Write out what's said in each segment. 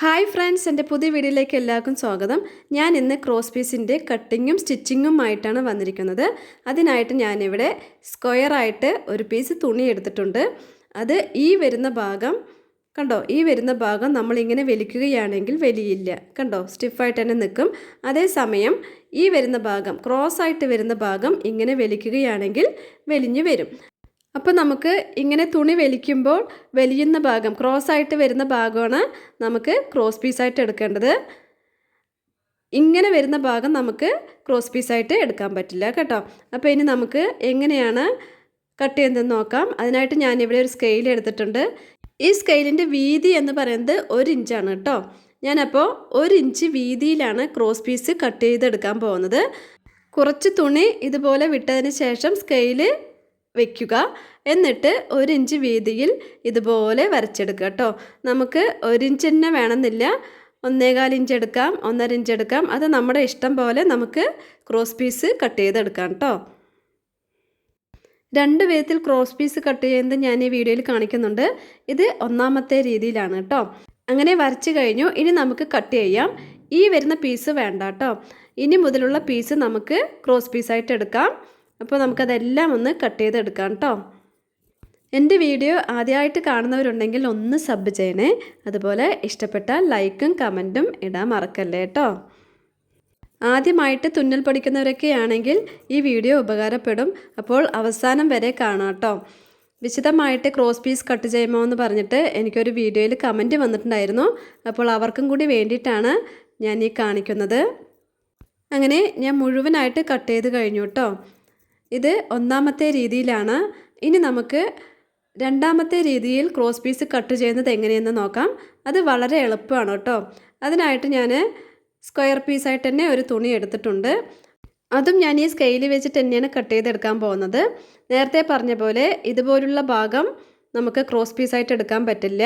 Hi friends എന്റെ പുതിയ വീഡിയോയിലേക്ക് എല്ലാവർക്കും സ്വാഗതം. ഞാൻ ഇന്ന് ക്രോസ് പീസിന്റെ കട്ടിങ്ങും സ്റ്റിച്ചിങ്ങും ആയിട്ടാണ് വന്നിരിക്കുന്നത്. അതിനായിട്ട് ഞാനിവിടെ സ്ക്വയറായിട്ട് ഒരു പീസ് തുണി എടുത്തിട്ടുണ്ട്. അത് ഈ വരുന്ന ഭാഗം കണ്ടോ ഈ വരുന്ന ഭാഗം നമ്മളിങ്ങനെ വലിക്കുകയാണെങ്കിൽ വലിയില്ല. കണ്ടോ സ്റ്റിഫായിട്ട് തന്നെ നിൽക്കും. അതേസമയം ഈ വരുന്ന ഭാഗം ക്രോസ് ആയിട്ട് വരുന്ന ഭാഗം ഇങ്ങനെ വലിക്കുകയാണെങ്കിൽ വലിഞ്ഞു വരും. അപ്പോൾ നമുക്ക് ഇങ്ങനെ തുണി വലിക്കുമ്പോൾ വലിയുന്ന ഭാഗം ക്രോസ് ആയിട്ട് വരുന്ന ഭാഗമാണ് നമുക്ക് ക്രോസ് പീസായിട്ട് എടുക്കേണ്ടത്. ഇങ്ങനെ വരുന്ന ഭാഗം നമുക്ക് ക്രോസ് പീസായിട്ട് എടുക്കാൻ പറ്റില്ല കേട്ടോ. അപ്പോൾ ഇനി നമുക്ക് എങ്ങനെയാണ് കട്ട് ചെയ്യുന്നതെന്ന് നോക്കാം. അതിനായിട്ട് ഞാനിവിടെ ഒരു സ്കെയിൽ എടുത്തിട്ടുണ്ട്. ഈ സ്കെയിലിന്റെ വീതി എന്ന് പറയുന്നത് ഒരു ഇഞ്ചാണ് കേട്ടോ. ഞാനപ്പോൾ ഒരു ഇഞ്ച് വീതിയിലാണ് ക്രോസ് പീസ് കട്ട് ചെയ്തെടുക്കാൻ പോകുന്നത്. കുറച്ച് തുണി ഇതുപോലെ വിട്ടതിന് ശേഷം സ്കെയിൽ വെക്കുക. എന്നിട്ട് ഒരു ഇഞ്ച് വീതിയിൽ ഇതുപോലെ വരച്ചെടുക്കുക കേട്ടോ. നമുക്ക് ഒരു ഇഞ്ച് തന്നെ വേണമെന്നില്ല. ഒന്നേകാൽ ഇഞ്ച് എടുക്കാം ഒന്നര ഇഞ്ച് എടുക്കാം. അത് നമ്മുടെ ഇഷ്ടം പോലെ നമുക്ക് ക്രോസ് പീസ് കട്ട് ചെയ്തെടുക്കാം കേട്ടോ. രണ്ട് വിധത്തിൽ ക്രോസ് പീസ് കട്ട് ചെയ്യുന്നത് ഞാൻ ഈ വീഡിയോയിൽ കാണിക്കുന്നുണ്ട്. ഇത് ഒന്നാമത്തെ രീതിയിലാണ് കേട്ടോ. അങ്ങനെ വരച്ച് കഴിഞ്ഞു. ഇനി നമുക്ക് കട്ട് ചെയ്യാം. ഈ വരുന്ന പീസ് വേണ്ട കേട്ടോ. ഇനി മുതലുള്ള പീസ് നമുക്ക് ക്രോസ് പീസായിട്ട് എടുക്കാം. അപ്പോൾ നമുക്കതെല്ലാം ഒന്ന് കട്ട് ചെയ്തെടുക്കാം കേട്ടോ എന്റെ വീഡിയോ ആദ്യമായിട്ട് കാണുന്നവരുണ്ടെങ്കിൽ ഒന്ന് സബ് ചെയ്യണേ. അതുപോലെ ഇഷ്ടപ്പെട്ട ലൈക്കും കമന്റും ഇടാൻ മറക്കല്ലേ കേട്ടോ ആദ്യമായിട്ട് തുന്നൽ പഠിക്കുന്നവരൊക്കെ ആണെങ്കിൽ ഈ വീഡിയോ ഉപകാരപ്പെടും. അപ്പോൾ അവസാനം വരെ കാണാം കേട്ടോ വിശദമായിട്ട് ക്രോസ് പീസ് കട്ട് ചെയ്യുമോ എന്ന് പറഞ്ഞിട്ട് എനിക്കൊരു വീഡിയോയിൽ കമന്റ് വന്നിട്ടുണ്ടായിരുന്നു. അപ്പോൾ അവർക്കും കൂടി വേണ്ടിയിട്ടാണ് ഞാൻ ഈ കാണിക്കുന്നത്. അങ്ങനെ ഞാൻ മുഴുവനായിട്ട് കട്ട് ചെയ്ത് കഴിഞ്ഞു കേട്ടോ ഇത് ഒന്നാമത്തെ രീതിയിലാണ്. ഇനി നമുക്ക് രണ്ടാമത്തെ രീതിയിൽ ക്രോസ് പീസ് കട്ട് ചെയ്യുന്നത് എങ്ങനെയെന്ന് നോക്കാം. അത് വളരെ എളുപ്പമാണ് കേട്ടോ. അതിനായിട്ട് ഞാൻ സ്ക്വയർ പീസായിട്ട് തന്നെ ഒരു തുണി എടുത്തിട്ടുണ്ട്. അതും ഞാൻ ഈ സ്കെയിൽ വെച്ചിട്ട് തന്നെയാണ് കട്ട് ചെയ്തെടുക്കാൻ പോകുന്നത്. നേരത്തെ പറഞ്ഞ പോലെ ഇതുപോലുള്ള ഭാഗം നമുക്ക് ക്രോസ് പീസായിട്ട് എടുക്കാൻ പറ്റില്ല.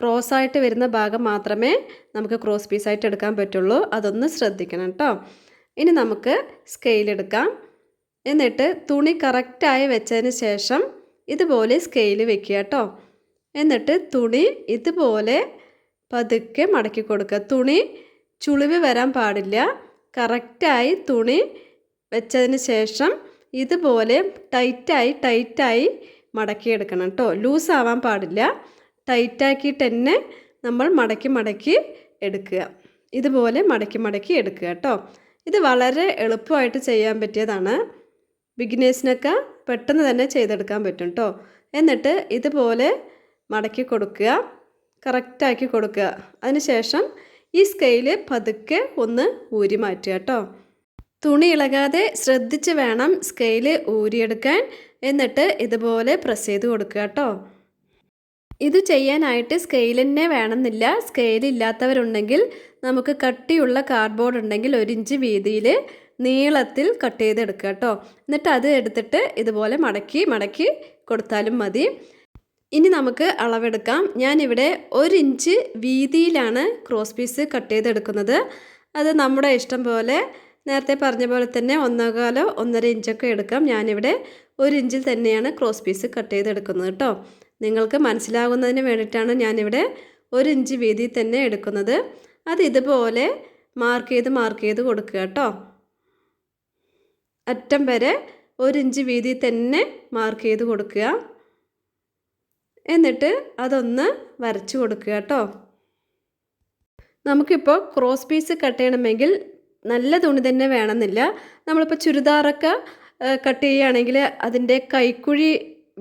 ക്രോസ് ആയിട്ട് വരുന്ന ഭാഗം മാത്രമേ നമുക്ക് ക്രോസ് പീസായിട്ട് എടുക്കാൻ പറ്റുള്ളൂ. അതൊന്ന് ശ്രദ്ധിക്കണം കേട്ടോ. ഇനി നമുക്ക് സ്കെയിൽ എടുക്കാം. എന്നിട്ട് തുണി കറക്റ്റായി വെച്ചതിന് ശേഷം ഇതുപോലെ സ്കെയിൽ വെക്കുക കേട്ടോ എന്നിട്ട് തുണി ഇതുപോലെ പതുക്കെ മടക്കി കൊടുക്കുക. തുണി ചുളിവ് വരാൻ പാടില്ല. കറക്റ്റായി തുണി വെച്ചതിന് ശേഷം ഇതുപോലെ ടൈറ്റായി ടൈറ്റായി മടക്കിയെടുക്കണം കേട്ടോ ലൂസ് ആവാൻ പാടില്ല. ടൈറ്റാക്കിയിട്ട് തന്നെ നമ്മൾ മടക്കി മടക്കി എടുക്കുക. ഇതുപോലെ മടക്കി മടക്കി എടുക്കുക കേട്ടോ ഇത് വളരെ എളുപ്പമായിട്ട് ചെയ്യാൻ പറ്റിയതാണ്. ബിഗിനേഴ്സിനൊക്കെ പെട്ടെന്ന് തന്നെ ചെയ്തെടുക്കാൻ പറ്റും കേട്ടോ എന്നിട്ട് ഇതുപോലെ മടക്കി കൊടുക്കുക കറക്റ്റാക്കി കൊടുക്കുക. അതിനുശേഷം ഈ സ്കെയിൽ പതുക്കെ ഒന്ന് ഊരി മാറ്റുക കേട്ടോ തുണി ഇളകാതെ ശ്രദ്ധിച്ച് വേണം സ്കെയിൽ ഊരിയെടുക്കാൻ. എന്നിട്ട് ഇതുപോലെ പ്രസ് ചെയ്ത് കൊടുക്കുക കേട്ടോ ഇത് ചെയ്യാനായിട്ട് സ്കെയിൽ തന്നെ വേണമെന്നില്ല. സ്കെയിൽ ഇല്ലാത്തവരുണ്ടെങ്കിൽ നമുക്ക് കട്ടിയുള്ള കാർഡ്ബോർഡ് ഉണ്ടെങ്കിൽ ഒരു ഇഞ്ച് വീതിയിൽ നീളത്തിൽ കട്ട് ചെയ്തെടുക്കുക കേട്ടോ. എന്നിട്ട് അത് എടുത്തിട്ട് ഇതുപോലെ മടക്കി മടക്കി കൊടുത്താലും മതി. ഇനി നമുക്ക് അളവെടുക്കാം. ഞാനിവിടെ ഒരു ഇഞ്ച് വീതിയിലാണ് ക്രോസ് പീസ് കട്ട് ചെയ്തെടുക്കുന്നത്. അത് നമ്മുടെ ഇഷ്ടം പോലെ നേരത്തെ പറഞ്ഞ പോലെ തന്നെ ഒന്നേകാലോ ഒന്നര ഇഞ്ചൊക്കെ എടുക്കാം. ഞാനിവിടെ ഒരു ഇഞ്ചിൽ തന്നെയാണ് ക്രോസ് പീസ് കട്ട് ചെയ്തെടുക്കുന്നത് കേട്ടോ. നിങ്ങൾക്ക് മനസ്സിലാകുന്നതിന് വേണ്ടിയിട്ടാണ് ഞാനിവിടെ ഒരു ഇഞ്ച് വീതി തന്നെ എടുക്കുന്നത്. അത് ഇതുപോലെ മാർക്ക് ചെയ്ത് മാർക്ക് ചെയ്ത് കൊടുക്കുക കേട്ടോ. അറ്റം വരെ ഒരു ഇഞ്ച് വീതി തന്നെ മാർക്ക് ചെയ്ത് കൊടുക്കുക. എന്നിട്ട് അതൊന്ന് വരച്ച് കൊടുക്കുക കേട്ടോ. നമുക്കിപ്പോൾ ക്രോസ് പീസ് കട്ട് ചെയ്യണമെങ്കിൽ നല്ല തുണി തന്നെ വേണമെന്നില്ല. നമ്മളിപ്പോൾ ചുരിദാറൊക്കെ കട്ട് ചെയ്യുകയാണെങ്കിൽ അതിന്റെ കൈക്കുഴി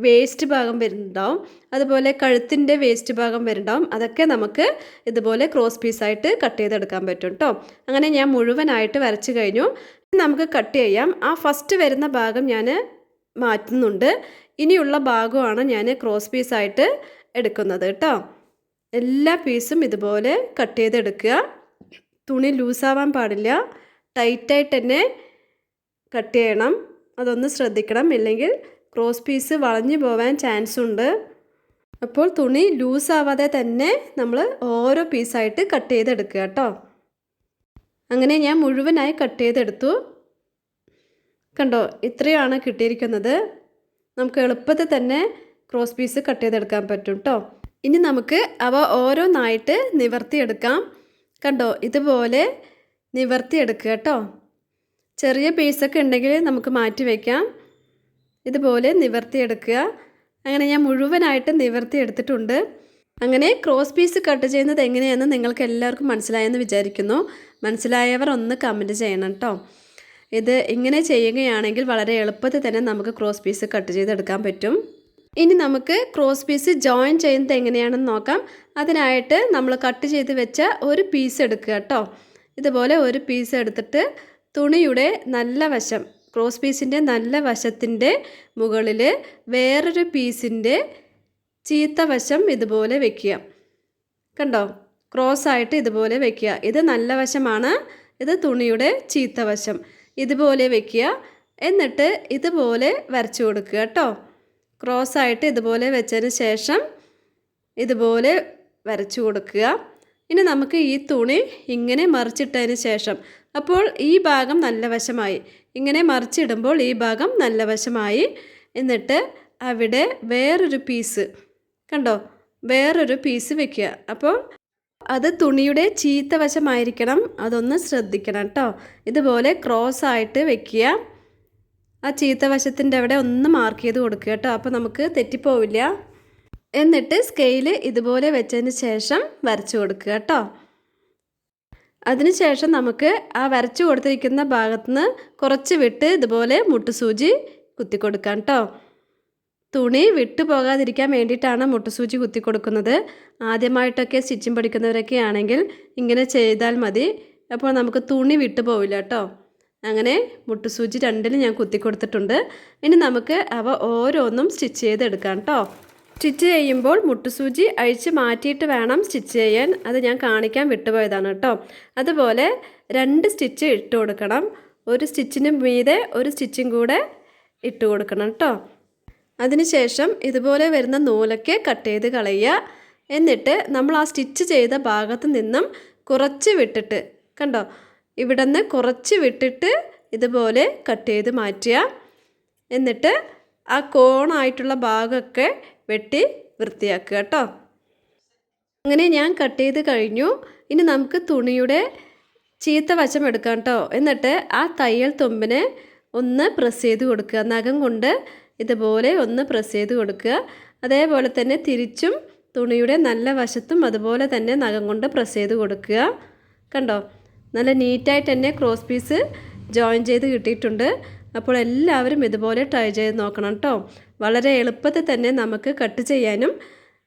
വേസ്റ്റ് ഭാഗം വരുന്നുണ്ടാവും. അതുപോലെ കഴുത്തിന്റെ വേസ്റ്റ് ഭാഗം വരുന്നുണ്ടാവും. അതൊക്കെ നമുക്ക് ഇതുപോലെ ക്രോസ് പീസായിട്ട് കട്ട് ചെയ്തെടുക്കാൻ പറ്റും കേട്ടോ. അങ്ങനെ ഞാൻ മുഴുവനായിട്ട് വരച്ച് കഴിഞ്ഞു. നമുക്ക് കട്ട് ചെയ്യാം. ആ ഫസ്റ്റ് വരുന്ന ഭാഗം ഞാൻ മാറ്റുന്നുണ്ട്. ഇനിയുള്ള ഭാഗമാണ് ഞാൻ ക്രോസ് പീസായിട്ട് എടുക്കുന്നത് കേട്ടോ. എല്ലാ പീസും ഇതുപോലെ കട്ട് ചെയ്തെടുക്കുക. തുണി ലൂസാവാൻ പാടില്ല. ടൈറ്റായിട്ട് തന്നെ കട്ട് ചെയ്യണം. അതൊന്ന് ശ്രദ്ധിക്കണം. ഇല്ലെങ്കിൽ ക്രോസ് പീസ് വളഞ്ഞു പോവാൻ ചാൻസ് ഉണ്ട്. അപ്പോൾ തുണി ലൂസാവാതെ തന്നെ നമ്മൾ ഓരോ പീസായിട്ട് കട്ട് ചെയ്തെടുക്കുക കേട്ടോ. അങ്ങനെ ഞാൻ മുഴുവനായി കട്ട് ചെയ്തെടുത്തു. കണ്ടോ ഇത്രയാണ് കിട്ടിയിരിക്കുന്നത്. നമുക്ക് എളുപ്പത്തിൽ തന്നെ ക്രോസ് പീസ് കട്ട് ചെയ്തെടുക്കാൻ പറ്റും കേട്ടോ ഇനി നമുക്ക് അവ ഓരോന്നായിട്ട് നിവർത്തിയെടുക്കാം. കണ്ടോ ഇതുപോലെ നിവർത്തിയെടുക്കുക കേട്ടോ ചെറിയ പീസൊക്കെ ഉണ്ടെങ്കിൽ നമുക്ക് മാറ്റി വയ്ക്കാം ഇതുപോലെ നിവർത്തിയെടുക്കുക. അങ്ങനെ ഞാൻ മുഴുവനായിട്ട് നിവർത്തിയെടുത്തിട്ടുണ്ട്. അങ്ങനെ ക്രോസ് പീസ് കട്ട് ചെയ്യുന്നത് എങ്ങനെയാണെന്ന് നിങ്ങൾക്ക് എല്ലാവർക്കും മനസ്സിലായെന്ന് വിചാരിക്കുന്നു. മനസ്സിലായവർ ഒന്ന് കമന്റ് ചെയ്യണം കേട്ടോ ഇത് ഇങ്ങനെ ചെയ്യുകയാണെങ്കിൽ വളരെ എളുപ്പത്തിൽ തന്നെ നമുക്ക് ക്രോസ് പീസ് കട്ട് ചെയ്തെടുക്കാൻ പറ്റും. ഇനി നമുക്ക് ക്രോസ് പീസ് ജോയിൻ ചെയ്യുന്നത് എങ്ങനെയാണെന്ന് നോക്കാം. അതിനായിട്ട് നമ്മൾ കട്ട് ചെയ്ത് വെച്ച ഒരു പീസ് എടുക്കുക കേട്ടോ ഇതുപോലെ ഒരു പീസ് എടുത്തിട്ട് തുണിയുടെ നല്ല വശം ക്രോസ് പീസിന്റെ നല്ല വശത്തിന്റെ മുകളിൽ വേറൊരു പീസിന്റെ ചീത്ത വശം ഇതുപോലെ വെക്കുക. കണ്ടോ? ക്രോസ് ആയിട്ട് ഇതുപോലെ വെക്കുക. ഇത് നല്ല വശമാണ് ഇത് തുണിയുടെ ചീത്ത വശം. ഇതുപോലെ വെക്കുക. എന്നിട്ട് ഇതുപോലെ വരച്ചു കൊടുക്കുക കേട്ടോ. ക്രോസ് ആയിട്ട് ഇതുപോലെ വെച്ചതിന് ശേഷം ഇതുപോലെ വരച്ചു കൊടുക്കുക. ഇനി നമുക്ക് ഈ തുണി ഇങ്ങനെ മറിച്ചിട്ടതിന് ശേഷം അപ്പോൾ ഈ ഭാഗം നല്ല വശമായി. ഇങ്ങനെ മറിച്ചിടുമ്പോൾ ഈ ഭാഗം നല്ല വശമായി. എന്നിട്ട് അവിടെ വേറൊരു പീസ് കണ്ടോ? വേറൊരു പീസ് വെക്കുക. അപ്പോൾ അത് തുണിയുടെ ചീത്ത വശമായിരിക്കണം. അതൊന്ന് ശ്രദ്ധിക്കണം കേട്ടോ ഇതുപോലെ ക്രോസ് ആയിട്ട് വെക്കുക. ആ ചീത്ത വശത്തിന്റെ അവിടെ ഒന്ന് മാർക്ക് ചെയ്ത് കൊടുക്കുക കേട്ടോ അപ്പോൾ നമുക്ക് തെറ്റിപ്പോവില്ല. എന്നിട്ട് സ്കെയിൽ ഇതുപോലെ വെച്ചതിന് ശേഷം വരച്ചു കൊടുക്കുക കേട്ടോ അതിനുശേഷം നമുക്ക് ആ വരച്ചു കൊടുത്തിരിക്കുന്ന ഭാഗത്തുനിന്ന് കുറച്ച് വിട്ട് ഇതുപോലെ മുട്ടുസൂചി കുത്തി കൊടുക്കാം കേട്ടോ തുണി വിട്ടു പോകാതിരിക്കാൻ വേണ്ടിയിട്ടാണ് മുട്ടുസൂചി കുത്തി കൊടുക്കുന്നത് ആദ്യമായിട്ടൊക്കെ സ്റ്റിച്ചിങ് പഠിക്കുന്നവരൊക്കെ ആണെങ്കിൽ ഇങ്ങനെ ചെയ്താൽ മതി. അപ്പോൾ നമുക്ക് തുണി വിട്ടു പോവില്ല കേട്ടോ. അങ്ങനെ മുട്ടുസൂചി രണ്ടിലും ഞാൻ കുത്തി കൊടുത്തിട്ടുണ്ട് ഇനി നമുക്ക് അവ ഓരോന്നും സ്റ്റിച്ച് ചെയ്തെടുക്കാം കേട്ടോ. സ്റ്റിച്ച് ചെയ്യുമ്പോൾ മുട്ടുസൂചി അഴിച്ച് മാറ്റിയിട്ട് വേണം സ്റ്റിച്ച് ചെയ്യാൻ. അത് ഞാൻ കാണിക്കാൻ വിട്ടുപോയതാണ് കേട്ടോ. അതുപോലെ രണ്ട് സ്റ്റിച്ച് ഇട്ട് കൊടുക്കണം. ഒരു സ്റ്റിച്ചിന് മീതെ ഒരു സ്റ്റിച്ചും കൂടെ ഇട്ട് കൊടുക്കണം കേട്ടോ. അതിനുശേഷം ഇതുപോലെ വരുന്ന നൂലൊക്കെ കട്ട് ചെയ്ത് കളയുക. എന്നിട്ട് നമ്മൾ ആ സ്റ്റിച്ച് ചെയ്ത ഭാഗത്ത് നിന്നും കുറച്ച് വിട്ടിട്ട് കണ്ടോ? ഇവിടെ നിന്ന് കുറച്ച് വിട്ടിട്ട് ഇതുപോലെ കട്ട് ചെയ്ത് മാറ്റുക. എന്നിട്ട് ആ കോണായിട്ടുള്ള ഭാഗമൊക്കെ വെട്ടി വൃത്തിയാക്കുക കേട്ടോ. അങ്ങനെ ഞാൻ കട്ട് ചെയ്ത് കഴിഞ്ഞു. ഇനി നമുക്ക് തുണിയുടെ ചീത്ത വശം എടുക്കാം കേട്ടോ. എന്നിട്ട് ആ തയ്യൽ തുമ്പിനെ ഒന്ന് പ്രസ് ചെയ്ത് കൊടുക്കുക. നഖം കൊണ്ട് ഇതുപോലെ ഒന്ന് പ്രസ് ചെയ്ത് കൊടുക്കുക. അതേപോലെ തന്നെ തിരിച്ചും തുണിയുടെ നല്ല വശത്തും അതുപോലെ തന്നെ നഖം കൊണ്ട് പ്രസ് ചെയ്ത് കൊടുക്കുക. കണ്ടോ? നല്ല നീറ്റായിട്ട് തന്നെ ക്രോസ് പീസ് ജോയിൻ ചെയ്ത് കിട്ടിയിട്ടുണ്ട്. അപ്പോൾ എല്ലാവരും ഇതുപോലെ ട്രൈ ചെയ്ത് നോക്കണം കേട്ടോ വളരെ എളുപ്പത്തിൽ തന്നെ നമുക്ക് കട്ട് ചെയ്യാനും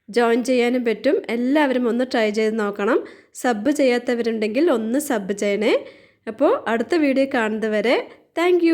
ജോയിൻ ചെയ്യാനും പറ്റും. എല്ലാവരും ഒന്ന് ട്രൈ ചെയ്ത് നോക്കണം. സബ് ചെയ്യാത്തവരുണ്ടെങ്കിൽ ഒന്ന് സബ് ചെയ്യണേ. അപ്പോൾ അടുത്ത വീഡിയോ കാണുന്നത് വരെ താങ്ക്